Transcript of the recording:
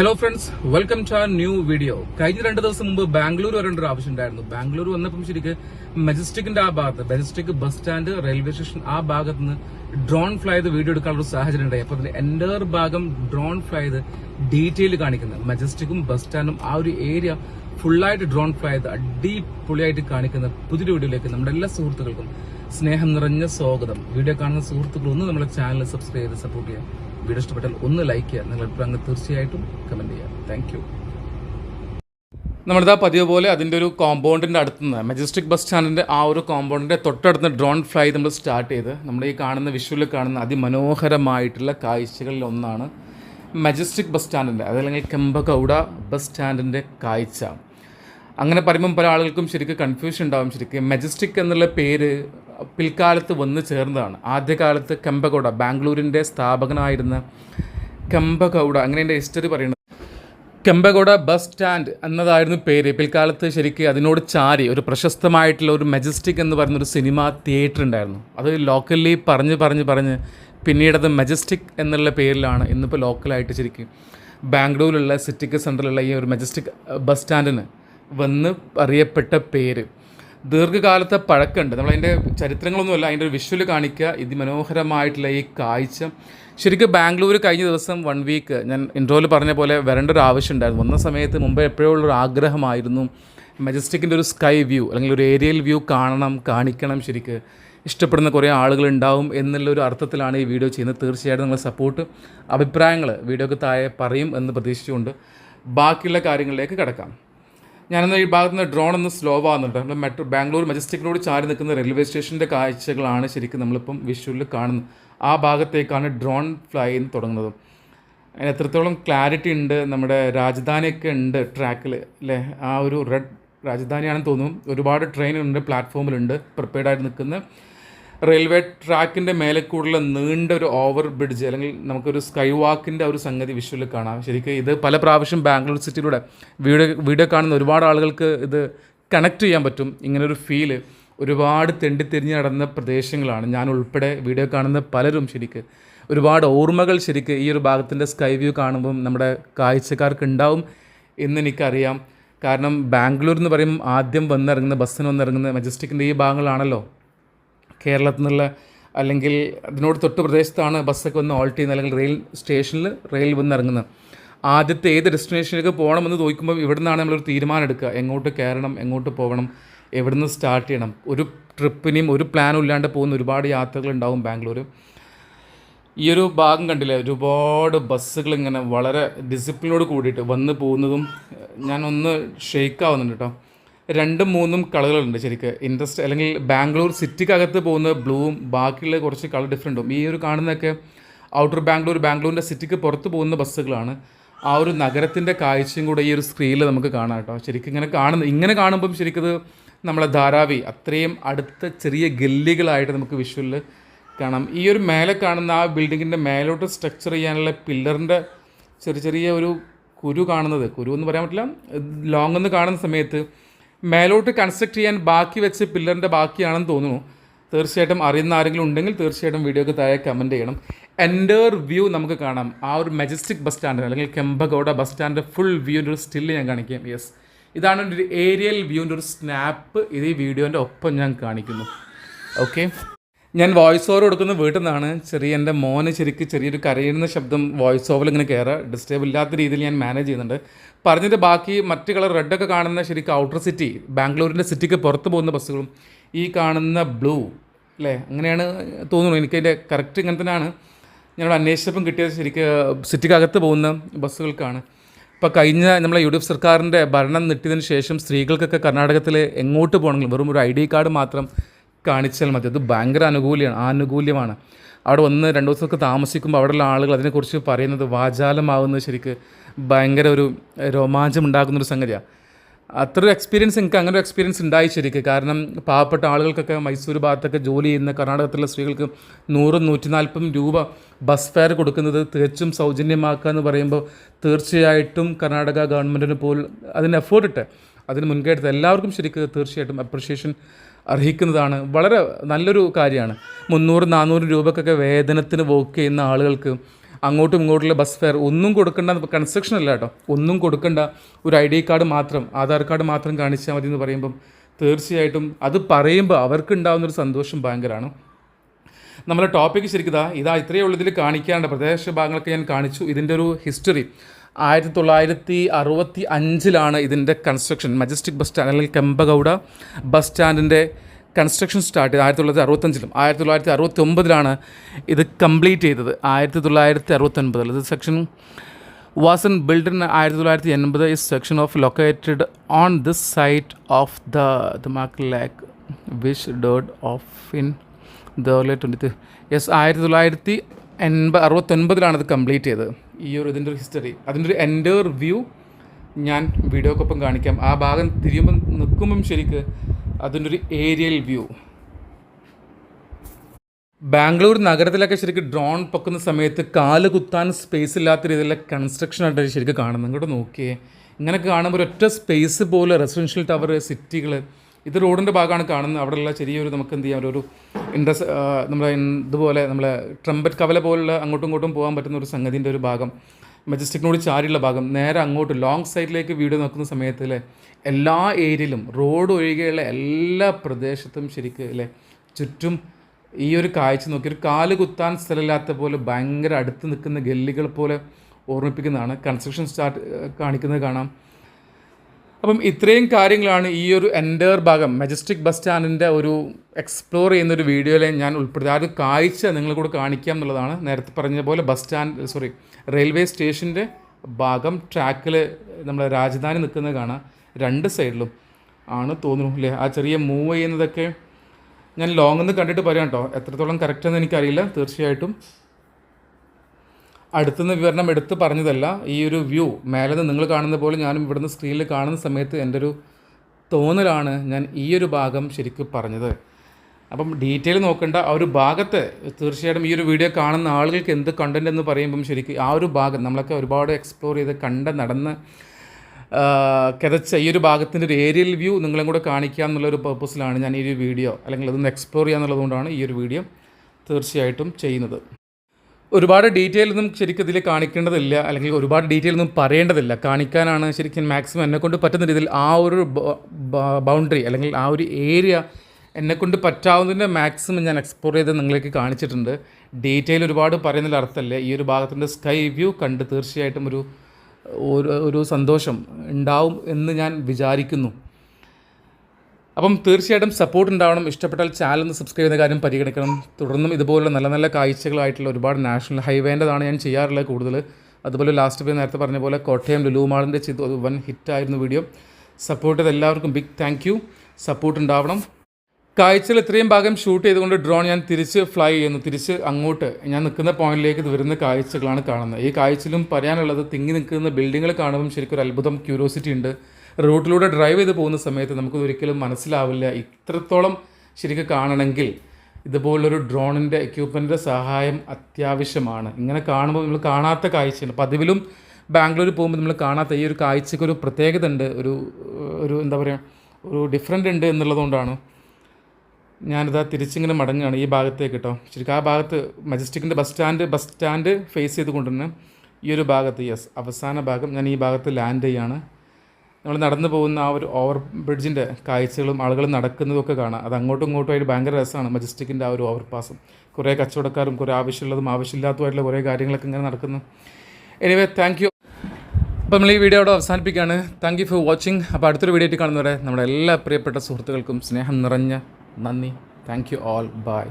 Hello friends welcome to a new video കഴിഞ്ഞ രണ്ട് ദിവസം മുമ്പ് ബാംഗ്ലൂർ വരേണ്ട ഒരു ആവശ്യം ഉണ്ടായിരുന്നു. ബാംഗ്ലൂർ വന്നപ്പം ശരിക്ക് മെജസ്റ്റിക്കിന്റെ ആ ഭാഗത്ത് Majestic bus stand railway station ആ ഭാഗത്ത് നിന്ന് ഡ്രോൺ ഫ്ലൈ ചെയ്ത് വീഡിയോ എടുക്കാനുള്ള ഒരു സാഹചര്യം ഉണ്ടായി. അപ്പൊ അതിന്റെ എന്റർ ഭാഗം ഡ്രോൺ ഫ്ലൈ ചെയ്ത് ഡീറ്റെയിൽ കാണിക്കുന്നത് മെജസ്റ്റിക്കും ബസ് സ്റ്റാൻഡും ആ ഒരു ഏരിയ ഫുള്ളായിട്ട് ഡ്രോൺ ഫ്ലൈ ചെയ്ത് അടിപൊളിയായിട്ട് കാണിക്കുന്ന പുതിയ വീഡിയോയിലേക്ക് നമ്മുടെ എല്ലാ സുഹൃത്തുക്കൾക്കും സ്നേഹം നിറഞ്ഞ സ്വാഗതം. വീഡിയോ കാണുന്ന സുഹൃത്തുക്കളൊന്നും നമ്മുടെ ചാനൽ സബ്സ്ക്രൈബ് ചെയ്ത് സപ്പോർട്ട് ചെയ്യാം വീഡിയോ ഇഷ്ടപ്പെട്ടാൽ ഒന്ന് ലൈക്ക് ചെയ്യുക. നിങ്ങളുടെ അഭിപ്രായങ്ങൾ തീർച്ചയായിട്ടും കമന്റ് ചെയ്യുക. താങ്ക് യു നമ്മളിതാ പതിവ് പോലെ അതിന്റെ ഒരു കോമ്പൗണ്ടിന്റെ അടുത്തുനിന്ന് മെജസ്റ്റിക് ബസ് സ്റ്റാൻഡിന്റെ ആ ഒരു കോമ്പൗണ്ടിന്റെ തൊട്ടടുത്ത് ഡ്രോൺ ഫ്ലൈ നമ്മൾ സ്റ്റാർട്ട് ചെയ്ത് നമ്മൾ ഈ കാണുന്ന വിഷ്വലിൽ കാണുന്ന അതിമനോഹരമായിട്ടുള്ള കാഴ്ചകളിൽ ഒന്നാണ് മെജസ്റ്റിക് ബസ് സ്റ്റാൻഡിന്റെ അതല്ലെങ്കിൽ കെമ്പകൗഡ ബസ് സ്റ്റാൻഡിന്റെ കാഴ്ച. അങ്ങനെ പറയുമ്പം പല ആളുകൾക്കും ശരിക്കും കൺഫ്യൂഷൻ ഉണ്ടാവും. ശരിക്കും മെജസ്റ്റിക് എന്നുള്ള പേര് പിൽക്കാലത്ത് വന്ന് ചേർന്നതാണ്. ആദ്യകാലത്ത് കെമ്പഗൗഡ ബാംഗ്ലൂരിന്റെ സ്ഥാപകനായിരുന്ന കെമ്പഗൗഡ അങ്ങനെ എന്റെ ഹിസ്റ്ററി പറയുന്നത്. കെമ്പഗൗഡ ബസ് സ്റ്റാൻഡ് എന്നതായിരുന്നു പേര്. പിൽക്കാലത്ത് ശരിക്കും അതിനോട് ചാരി ഒരു പ്രശസ്തമായിട്ടുള്ള ഒരു മെജസ്റ്റിക് എന്ന് പറയുന്ന ഒരു സിനിമ തിയേറ്റർ ഉണ്ടായിരുന്നു. അത് ലോക്കലി പറഞ്ഞ് പറഞ്ഞ് പറഞ്ഞ് പിന്നീടത് മെജസ്റ്റിക് എന്നുള്ള പേരിലാണ് ഇന്നിപ്പോൾ ലോക്കലായിട്ട് ശരിക്കും ബാംഗ്ലൂരിലുള്ള സിറ്റിക്ക് സെന്ററിലുള്ള ഈ ഒരു മെജസ്റ്റിക് ബസ് സ്റ്റാൻഡിന് വന്ന് അറിയപ്പെട്ട പേര്. ദീർഘകാലത്തെ പഴക്കമുണ്ട്. നമ്മളതിന്റെ ചരിത്രങ്ങളൊന്നുമല്ല അതിന്റെ ഒരു വിഷ്വൽ കാണിക്കുക. ഇതിമനോഹരമായിട്ടുള്ള ഈ കാഴ്ച. ശരിക്കും ബാംഗ്ലൂർ കഴിഞ്ഞ ദിവസം വൺ വീക്ക് ഞാൻ ഇൻട്രോയിൽ പറഞ്ഞ പോലെ വരേണ്ട ഒരു ആവശ്യം ഉണ്ടായിരുന്നു. വന്ന സമയത്ത് മുമ്പേ എപ്പോഴും ഉള്ളൊരു ആഗ്രഹമായിരുന്നു മെജസ്റ്റിക്കിന്റെ ഒരു സ്കൈ വ്യൂ അല്ലെങ്കിൽ ഒരു ഏരിയൽ വ്യൂ കാണണം കാണിക്കണം ശരിക്ക്. ഇഷ്ടപ്പെടുന്ന കുറേ ആളുകളുണ്ടാവും എന്നുള്ളൊരു അർത്ഥത്തിലാണ് ഈ വീഡിയോ ചെയ്യുന്നത്. തീർച്ചയായിട്ടും നിങ്ങളുടെ സപ്പോർട്ട് അഭിപ്രായങ്ങൾ വീഡിയോക്ക് താഴെ പറയും എന്ന് പ്രതീക്ഷിച്ചുകൊണ്ട് ബാക്കിയുള്ള കാര്യങ്ങളിലേക്ക് കിടക്കാം. ഞാനന്ന് ഈ ഭാഗത്ത് നിന്ന് ഡ്രോൺ ഒന്ന് സ്ലോ ആകുന്നുണ്ട് നമ്മൾ മെട്രോ ബാംഗ്ലൂർ മജസ്റ്റിക്കിനോട് ചാരി നിൽക്കുന്ന റെയിൽവേ സ്റ്റേഷന്റെ കാഴ്ചകളാണ് ശരിക്കും നമ്മളിപ്പം വിഷ്വലിൽ കാണുന്നത്. ആ ഭാഗത്തേക്കാണ് ഡ്രോൺ ഫ്ലൈ എന്ന് തുടങ്ങുന്നത്. അതിന് എത്രത്തോളം ക്ലാരിറ്റി ഉണ്ട് നമ്മുടെ രാജധാനിയൊക്കെ ഉണ്ട് ട്രാക്കിൽ അല്ലേ? ആ ഒരു റെഡ് രാജധാനിയാണെന്ന് തോന്നുന്നു ഒരുപാട് ട്രെയിനുണ്ട് പ്ലാറ്റ്ഫോമിലുണ്ട് പ്രിപ്പയർഡ് ആയിട്ട് നിൽക്കുന്ന റെയിൽവേ ട്രാക്കിന്റെ മേലെ കൂടുതൽ നീണ്ട ഒരു ഓവർ ബ്രിഡ്ജ് അല്ലെങ്കിൽ നമുക്കൊരു സ്കൈ വാക്കിന്റെ ഒരു സംഗതി വിഷ്വലിൽ കാണാം. ശരിക്കും ഇത് പല പ്രാവശ്യം ബാംഗ്ലൂർ സിറ്റിയിലൂടെ വീഡിയോ വീഡിയോ കാണുന്ന ഒരുപാട് ആളുകൾക്ക് ഇത് കണക്ട് ചെയ്യാൻ പറ്റും. ഇങ്ങനൊരു ഫീൽ ഒരുപാട് തെണ്ടിത്തിരിഞ്ഞ് നടന്ന പ്രദേശങ്ങളാണ്. ഞാൻ ഉൾപ്പെടെ വീഡിയോ കാണുന്ന പലരും ശരിക്ക് ഒരുപാട് ഓർമ്മകൾ ശരിക്ക് ഈ ഒരു ഭാഗത്തിന്റെ സ്കൈ വ്യൂ കാണുമ്പം നമ്മുടെ കാഴ്ചക്കാർക്ക് ഉണ്ടാവും എന്നെനിക്കറിയാം കാരണം ബാംഗ്ലൂർ എന്ന് പറയും ആദ്യം വന്നിറങ്ങുന്ന ബസ്സിന് വന്നിറങ്ങുന്ന മജസ്റ്റിക്കിന്റെ ഈ ഭാഗങ്ങളാണല്ലോ. കേരളത്തിൽ നിന്നുള്ള അല്ലെങ്കിൽ അതിനോട് തൊട്ട് പ്രദേശത്താണ് ബസ്സൊക്കെ വന്ന് ഓൾട്ട് ചെയ്യുന്നത് അല്ലെങ്കിൽ റെയിൽ സ്റ്റേഷനിൽ റെയിൽ വന്ന് ഇറങ്ങുന്നത്. ആദ്യത്തെ ഏത് ഡെസ്റ്റിനേഷനിലേക്ക് പോകണമെന്ന് ചോദിക്കുമ്പോൾ ഇവിടെ നിന്നാണ് നമ്മളൊരു തീരുമാനം എടുക്കുക. എങ്ങോട്ട് കയറണം എങ്ങോട്ട് പോകണം എവിടെ നിന്ന് സ്റ്റാർട്ട് ചെയ്യണം. ഒരു ട്രിപ്പിനെയും ഒരു പ്ലാനും ഇല്ലാണ്ട് പോകുന്ന ഒരുപാട് യാത്രകൾ ഉണ്ടാവും ബാംഗ്ലൂർ ഈ ഒരു ഭാഗം കണ്ടില്ലേ? ഒരുപാട് ബസ്സുകൾ ഇങ്ങനെ വളരെ ഡിസിപ്ലിനോട് കൂടിയിട്ട് വന്ന് പോകുന്നതും ഞാൻ ഒന്ന് ഷെയ്ക്ക് ആവുന്നുണ്ട് കേട്ടോ. രണ്ടും മൂന്നും കളറുകളുണ്ട് ശരിക്ക്. ഇൻട്രസ്റ്റ് അല്ലെങ്കിൽ ബാംഗ്ലൂർ സിറ്റിക്കകത്ത് പോകുന്ന ബ്ലൂവും ബാക്കിയുള്ള കുറച്ച് കളർ ഡിഫറെന്റും ഈ ഒരു കാണുന്നതൊക്കെ ഔട്ടർ ബാംഗ്ലൂർ ബാംഗ്ലൂരിന്റെ സിറ്റിക്ക് പുറത്ത് പോകുന്ന ബസ്സുകളാണ്. ആ ഒരു നഗരത്തിന്റെ കാഴ്ചയും കൂടെ ഈ ഒരു സ്ക്രീനിൽ നമുക്ക് കാണാം കേട്ടോ. ശരിക്കും ഇങ്ങനെ കാണുന്ന ഇങ്ങനെ കാണുമ്പം ശരിക്കത് നമ്മളെ ധാരാവി അത്രയും അടുത്ത ചെറിയ ഗല്ലികളായിട്ട് നമുക്ക് വിഷ്വലിൽ കാണാം. ഈ ഒരു മേലെ കാണുന്ന ആ ബിൽഡിങ്ങിന്റെ മേലോട്ട് സ്ട്രക്ചർ ചെയ്യാനുള്ള പില്ലറിന്റെ ചെറിയ ചെറിയ ഒരു കുരു കാണുന്നത്. കുരു എന്ന് പറയാൻ പറ്റില്ല. ലോങ് എന്ന് കാണുന്ന സമയത്ത് മേലോട്ട് കൺസ്ട്രക്ട് ചെയ്യാൻ ബാക്കി വെച്ച് പില്ലറിന്റെ ബാക്കിയാണെന്ന് തോന്നുന്നു. തീർച്ചയായിട്ടും അറിയുന്ന ആരെങ്കിലും ഉണ്ടെങ്കിൽ തീർച്ചയായിട്ടും വീഡിയോക്ക് താഴെ കമന്റ് ചെയ്യണം. എന്റർ വ്യൂ നമുക്ക് കാണാം. ആ ഒരു മെജസ്റ്റിക് ബസ് സ്റ്റാൻഡ് അല്ലെങ്കിൽ കെമ്പഗൗഡ ബസ് സ്റ്റാൻഡിന്റെ ഫുൾ വ്യൂവിന്റെ ഒരു സ്റ്റില്ല് ഞാൻ കാണിക്കാം. യെസ് ഇതാണ് ഒരു ഏരിയൽ വ്യൂവിന്റെ ഒരു സ്നാപ്പ് ഇത് ഈ വീഡിയോന്റെ ഒപ്പം ഞാൻ കാണിക്കുന്നു. ഓക്കെ ഞാൻ വോയിസ് ഓവർ കൊടുക്കുന്ന വീട്ടിൽ നിന്നാണ് ചെറിയ എന്റെ മോന് ശരിക്ക് ചെറിയൊരു കരയുന്ന ശബ്ദം വോയിസ് ഓവറിൽ ഇങ്ങനെ കയറുക ഡിസ്റ്റേബ് ഇല്ലാത്ത രീതിയിൽ ഞാൻ മാനേജ് ചെയ്യുന്നുണ്ട്. പറഞ്ഞിട്ട് ബാക്കി മറ്റ് കളർ റെഡൊക്കെ കാണുന്ന ശരിക്കും ഔട്ടർ സിറ്റി ബാംഗ്ലൂരിന്റെ സിറ്റിക്ക് പുറത്ത് പോകുന്ന ബസ്സുകളും ഈ കാണുന്ന ബ്ലൂ അല്ലേ അങ്ങനെയാണ് തോന്നുന്നു. എനിക്കതിന്റെ കറക്റ്റ് ഇങ്ങനെ തന്നെയാണ്. ഞങ്ങളുടെ അന്വേഷിച്ചപ്പം കിട്ടിയത് ശരിക്കും സിറ്റിക്കകത്ത് പോകുന്ന ബസ്സുകൾക്കാണ്. ഇപ്പോൾ കഴിഞ്ഞ നമ്മളെ യു ഡി എഫ് സർക്കാരിന്റെ ഭരണം നിട്ടിയതിന് ശേഷം സ്ത്രീകൾക്കൊക്കെ കർണാടകത്തിൽ എങ്ങോട്ട് പോകണമെങ്കിലും വെറും ഒരു ഐ ഡി കാർഡ് മാത്രം കാണിച്ചാൽ മതി. അത് ഭയങ്കര അനുകൂല്യമാണ് ആനുകൂല്യമാണ്. അവിടെ വന്ന് രണ്ട് ദിവസമൊക്കെ താമസിക്കുമ്പോൾ അവിടെയുള്ള ആളുകൾ അതിനെക്കുറിച്ച് പറയുന്നത് വാചാലമാവുന്നത് ശരിക്ക് ഭയങ്കര ഒരു രോമാഞ്ചം ഉണ്ടാക്കുന്നൊരു സംഗതിയാണ് അത്ര ഒരു എക്സ്പീരിയൻസ് എനിക്ക് അങ്ങനെ ഒരു എക്സ്പീരിയൻസ് ഉണ്ടായി ശരിക്ക്. കാരണം പാവപ്പെട്ട ആളുകൾക്കൊക്കെ മൈസൂർ ഭാഗത്തൊക്കെ ജോലി ചെയ്യുന്ന കർണാടകത്തിലെ സ്ത്രീകൾക്ക് നൂറും നൂറ്റി നാൽപ്പതും രൂപ ബസ് ഫെയർ കൊടുക്കുന്നത് തികച്ചും സൗജന്യമാക്കുക എന്ന് പറയുമ്പോൾ തീർച്ചയായിട്ടും കർണാടക ഗവൺമെന്റിന് പോലും അതിന് എഫേർട്ട് ഇട്ട് അതിന് മുൻകൈ എടുത്ത് എല്ലാവർക്കും ശരിക്ക് തീർച്ചയായിട്ടും അപ്രിഷിയേഷൻ അർഹിക്കുന്നതാണ്. വളരെ നല്ലൊരു കാര്യമാണ്. മുന്നൂറ് നാനൂറ് രൂപക്കൊക്കെ വേതനത്തിന് വർക്ക് ചെയ്യുന്ന ആളുകൾക്ക് അങ്ങോട്ടും ഇങ്ങോട്ടുള്ള ബസ് ഫെയർ ഒന്നും കൊടുക്കേണ്ട കൺസ്ട്രക്ഷൻ അല്ല കേട്ടോ. ഒന്നും കൊടുക്കേണ്ട ഒരു ഐ ഡി കാർഡ് മാത്രം ആധാർ കാർഡ് മാത്രം കാണിച്ചാൽ മതി എന്ന് പറയുമ്പം തീർച്ചയായിട്ടും അത് പറയുമ്പോൾ അവർക്കുണ്ടാകുന്നൊരു സന്തോഷം ഭയങ്കരമാണ്. നമ്മുടെ ടോപ്പിക്ക് ശരിക്കും ഇതാ ഇതാ ഇത്രയേ ഉള്ളതിൽ കാണിക്കാണ്ട് പ്രദേശ ഭാഗങ്ങളൊക്കെ ഞാൻ കാണിച്ചു. ഇതിന്റെ ഒരു ഹിസ്റ്ററി ആയിരത്തി തൊള്ളായിരത്തി അറുപത്തി അഞ്ചിലാണ് ഇതിന്റെ കൺസ്ട്രക്ഷൻ മജസ്റ്റിക് ബസ് സ്റ്റാൻഡ് അല്ലെങ്കിൽ കെമ്പഗൗഡ ബസ് സ്റ്റാൻഡിന്റെ കൺസ്ട്രക്ഷൻ സ്റ്റാർട്ട് ചെയ്ത് ആയിരത്തി തൊള്ളായിരത്തി അറുപത്തഞ്ചിലും ആയിരത്തി തൊള്ളായിരത്തി അറുപത്തി ഒമ്പതിലാണ് ഇത് കംപ്ലീറ്റ് ചെയ്തത്. ആയിരത്തി തൊള്ളായിരത്തി അറുപത്തൊൻപതിൽ ഇത് സെക്ഷൻ ബിൽഡ് ഇൻ ആയിരത്തി തൊള്ളായിരത്തി എൺപത് is section of located on this site of the the mark lack wish dod of in the twenties ആയിരത്തി തൊള്ളായിരത്തി എൺപത് അറുപത്തൊൻപതിലാണ് ഇത് കംപ്ലീറ്റ് ചെയ്തത്. ഈ ഒരു ഇതിന്റെ ഒരു ഹിസ്റ്ററി അതിന്റെ ഒരു എന്റെ റിവ്യൂ ഞാൻ വീഡിയോക്കൊപ്പം കാണിക്കാം. ആ ഭാഗം തിരിയുമ്പം നിൽക്കുമ്പം ശരിക്ക് അതിന്റെ ഒരു ഏരിയൽ വ്യൂ ബാംഗ്ലൂർ നഗരത്തിലൊക്കെ ശരിക്കും ഡ്രോൺ പൊക്കുന്ന സമയത്ത് കാൽ കുത്താൻ സ്പേസ് ഇല്ലാത്ത രീതിയിലുള്ള കൺസ്ട്രക്ഷൻ ആയിട്ട് ശരിക്കും കാണുന്നത്. ഇങ്ങോട്ട് നോക്കിയേ. ഇങ്ങനെയൊക്കെ കാണുമ്പോൾ ഒരൊറ്റ സ്പേസ് പോലെ റെസിഡൻഷ്യൽ ടവർ സിറ്റികൾ ഇത് റോഡിന്റെ ഭാഗമാണ് കാണുന്നത്. അവിടെയുള്ള ചെറിയൊരു നമുക്ക് എന്ത് ചെയ്യാം ഒരു ഇൻഡസ് നമ്മുടെ ഇതുപോലെ നമ്മളെ ട്രംപറ്റ് കവല പോലുള്ള അങ്ങോട്ടും ഇങ്ങോട്ടും പോകാൻ പറ്റുന്ന ഒരു സംഗതിന്റെ ഒരു ഭാഗം മജസ്റ്റിക്കിനോട് ചാരിയുള്ള ഭാഗം. നേരെ അങ്ങോട്ട് ലോങ് സൈഡിലേക്ക് വീട് നോക്കുന്ന സമയത്ത് അല്ലേ എല്ലാ ഏരിയയിലും റോഡ് ഒഴികെയുള്ള എല്ലാ പ്രദേശത്തും ശരിക്കും അല്ലേ ചുറ്റും ഈ ഒരു കാഴ്ച നോക്കി ഒരു കാൽ കുത്താൻ സ്ഥലമില്ലാത്ത പോലെ ഭയങ്കര അടുത്ത് നിൽക്കുന്ന ഗല്ലികൾ പോലെ ഓർമ്മിപ്പിക്കുന്നതാണ്. കൺസ്ട്രക്ഷൻ സ്റ്റാർട്ട് കാണിക്കുന്നത് കാണാം. അപ്പം ഇത്രയും കാര്യങ്ങളാണ് ഈ ഒരു എന്റെ ഭാഗം. മജസ്റ്റിക് ബസ് സ്റ്റാൻഡിന്റെ ഒരു എക്സ്പ്ലോർ ചെയ്യുന്ന ഒരു വീഡിയോയിൽ ഞാൻ ഉൾപ്പെടുത്തി ഒരു കാഴ്ച നിങ്ങൾ കൂടെ കാണിക്കാം എന്നുള്ളതാണ്. നേരത്തെ പറഞ്ഞ പോലെ ബസ് സ്റ്റാൻഡ് സോറി റെയിൽവേ സ്റ്റേഷന്റെ ഭാഗം ട്രാക്കിൽ നമ്മുടെ രാജധാനി നിൽക്കുന്നത് കാണാം. രണ്ട് സൈഡിലും ആണ് തോന്നുന്നു അല്ലേ ആ ചെറിയ മൂവ് ചെയ്യുന്നതൊക്കെ ഞാൻ ലോങ്ങിൽ നിന്ന് കണ്ടിട്ട് പറയാം കേട്ടോ എത്രത്തോളം കറക്റ്റ് എന്ന് എനിക്കറിയില്ല. തീർച്ചയായിട്ടും അടുത്തുനിന്ന് വിവരണം എടുത്ത് പറഞ്ഞതല്ല ഈ ഒരു വ്യൂ മേലെ നിന്ന് നിങ്ങൾ കാണുന്ന പോലെ ഞാനും ഇവിടുന്ന് സ്ക്രീനിൽ കാണുന്ന സമയത്ത് എന്റെ ഒരു തോന്നലാണ് ഞാൻ ഈ ഒരു ഭാഗം ശരിക്കും പറഞ്ഞത്. അപ്പം ഡീറ്റെയിൽ നോക്കേണ്ട ആ ഒരു ഭാഗത്തെ തീർച്ചയായിട്ടും ഈ ഒരു വീഡിയോ കാണുന്ന ആളുകൾക്ക് എന്ത് കണ്ടന്റ് എന്ന് പറയുമ്പം ശരിക്കും ആ ഒരു ഭാഗം നമ്മളൊക്കെ ഒരുപാട് എക്സ്പ്ലോർ ചെയ്ത് കണ്ട് നടന്ന് കിതച്ച ഈ ഒരു ഭാഗത്തിന്റെ ഒരു ഏരിയൽ വ്യൂ നിങ്ങളും കൂടെ കാണിക്കുക എന്നുള്ളൊരു പർപ്പസിലാണ് ഞാൻ ഈ ഒരു വീഡിയോ അല്ലെങ്കിൽ അതൊന്ന് എക്സ്പ്ലോർ ചെയ്യുക എന്നുള്ളതുകൊണ്ടാണ് ഈ ഒരു വീഡിയോ തീർച്ചയായിട്ടും ചെയ്യുന്നത്. ഒരുപാട് ഡീറ്റെയിൽ ഒന്നും ശരിക്കും ഇതിൽ കാണിക്കേണ്ടതില്ല അല്ലെങ്കിൽ ഒരുപാട് ഡീറ്റെയിൽ ഒന്നും പറയേണ്ടതില്ല. കാണിക്കാനാണ് ശരിക്കും മാക്സിമം എന്നെക്കൊണ്ട് പറ്റുന്ന രീതിയിൽ ആ ഒരു ബൗണ്ടറി അല്ലെങ്കിൽ ആ ഒരു ഏരിയ എന്നെക്കൊണ്ട് പറ്റാവുന്നതിന്റെ മാക്സിമം ഞാൻ എക്സ്പ്ലോർ ചെയ്ത് നിങ്ങളേക്ക് കാണിച്ചിട്ടുണ്ട്. ഡീറ്റെയിൽ ഒരുപാട് പറയുന്നതിൽ അർത്ഥമല്ല. ഈ ഒരു ഭാഗത്തിന്റെ സ്കൈ വ്യൂ കണ്ട് തീർച്ചയായിട്ടും ഒരു ഒരു സന്തോഷം ഉണ്ടാവും എന്ന് ഞാൻ വിചാരിക്കുന്നു. അപ്പം തീർച്ചയായിട്ടും സപ്പോർട്ട് ഉണ്ടാവണം. ഇഷ്ടപ്പെട്ടാൽ ചാനൽ ഒന്ന് സബ്സ്ക്രൈബ് ചെയ്യുന്ന കാര്യം പരിഗണിക്കണം. തുടർന്നും ഇതുപോലുള്ള നല്ല നല്ല കാഴ്ചകളായിട്ടുള്ള ഒരുപാട് നാഷണൽ ഹൈവേന്റെതാണ് ഞാൻ ചെയ്യാറുള്ളത് കൂടുതൽ. അതുപോലെ ലാസ്റ്റ് പോയി നേരത്തെ പറഞ്ഞ പോലെ കോട്ടയം ലുലു ചെയ്ത് വൻ ഹിറ്റായിരുന്നു വീഡിയോ സപ്പോർട്ട് ചെയ്ത് എല്ലാവർക്കും ബിഗ് താങ്ക് യു സപ്പോർട്ട് ഉണ്ടാവണം. കാഴ്ചകൾ ഇത്രയും ഭാഗം ഷൂട്ട് ചെയ്തുകൊണ്ട് ഡ്രോൺ ഞാൻ തിരിച്ച് ഫ്ലൈ ചെയ്യുന്നു. തിരിച്ച് അങ്ങോട്ട് ഞാൻ നിൽക്കുന്ന പോയിന്റിലേക്ക് വരുന്ന കാഴ്ചകളാണ് കാണുന്നത്. ഈ കാഴ്ചയിലും പറയാനുള്ളത് തിങ്ങി നിൽക്കുന്ന ബിൽഡിങ്ങുകൾ കാണുമ്പോൾ ശരിക്കും ഒരു അത്ഭുതം ക്യൂരിയോസിറ്റി ഉണ്ട്. റൂട്ടിലൂടെ ഡ്രൈവ് ചെയ്ത് പോകുന്ന സമയത്ത് നമുക്ക് ഒരിക്കലും മനസ്സിലാവില്ല. ഇത്രത്തോളം ശരിക്കും കാണണമെങ്കിൽ ഇതുപോലൊരു ഡ്രോണിന്റെ എക്യൂപ്മെന്റിന്റെ സഹായം അത്യാവശ്യമാണ്. ഇങ്ങനെ കാണുമ്പോൾ നമ്മൾ കാണാത്ത കാഴ്ചയാണ്. പതിവിലും ബാംഗ്ലൂർ പോകുമ്പോൾ നമ്മൾ കാണാത്ത ഈ ഒരു കാഴ്ചയ്ക്ക് ഒരു പ്രത്യേകത ഉണ്ട്. ഒരു ഒരു എന്താ പറയുക ഒരു ഡിഫറെന്റ് ഉണ്ട് എന്നുള്ളതുകൊണ്ടാണ്. ഞാനിതാ തിരിച്ചിങ്ങനെ മടങ്ങുകയാണ് ഈ ഭാഗത്തേക്ക് കേട്ടോ. ശരിക്കും ആ ഭാഗത്ത് മജസ്റ്റിക്കിന്റെ bus stand bus stand face ചെയ്തുകൊണ്ട് ഈ ഒരു ഭാഗത്ത് യെസ് അവസാന ഭാഗം ഞാൻ ഈ ഭാഗത്ത് ലാൻഡ് ചെയ്യാണ് നമ്മൾ നടന്നു പോകുന്ന ആ ഒരു ഓവർ ബ്രിഡ്ജിന്റെ കാഴ്ചകളും ആളുകൾ നടക്കുന്നതൊക്കെ കാണാം. അത് അങ്ങോട്ടും ഇങ്ങോട്ടും ആയിട്ട് ഭയങ്കര രസമാണ്. മജസ്റ്റിക്കിന്റെ ആ ഒരു ഓവർ പാസും കുറേ കച്ചവടക്കാരും കുറേ ആവശ്യമുള്ളതും ആവശ്യമില്ലാത്തതുമായിട്ടുള്ള കുറേ കാര്യങ്ങളൊക്കെ ഇങ്ങനെ നടക്കുന്നു. എനിവേ താങ്ക് യു അപ്പോൾ നമ്മൾ ഈ വീഡിയോ അവിടെ അവസാനിപ്പിക്കുകയാണ്. താങ്ക് യു ഫോർ വാച്ചിങ് അപ്പോൾ അടുത്തൊരു വീഡിയോ ആയിട്ട് കാണുന്നവരെ നമ്മുടെ എല്ലാ പ്രിയപ്പെട്ട സുഹൃത്തുക്കൾക്കും സ്നേഹം നിറഞ്ഞ നന്ദി. Thank you all by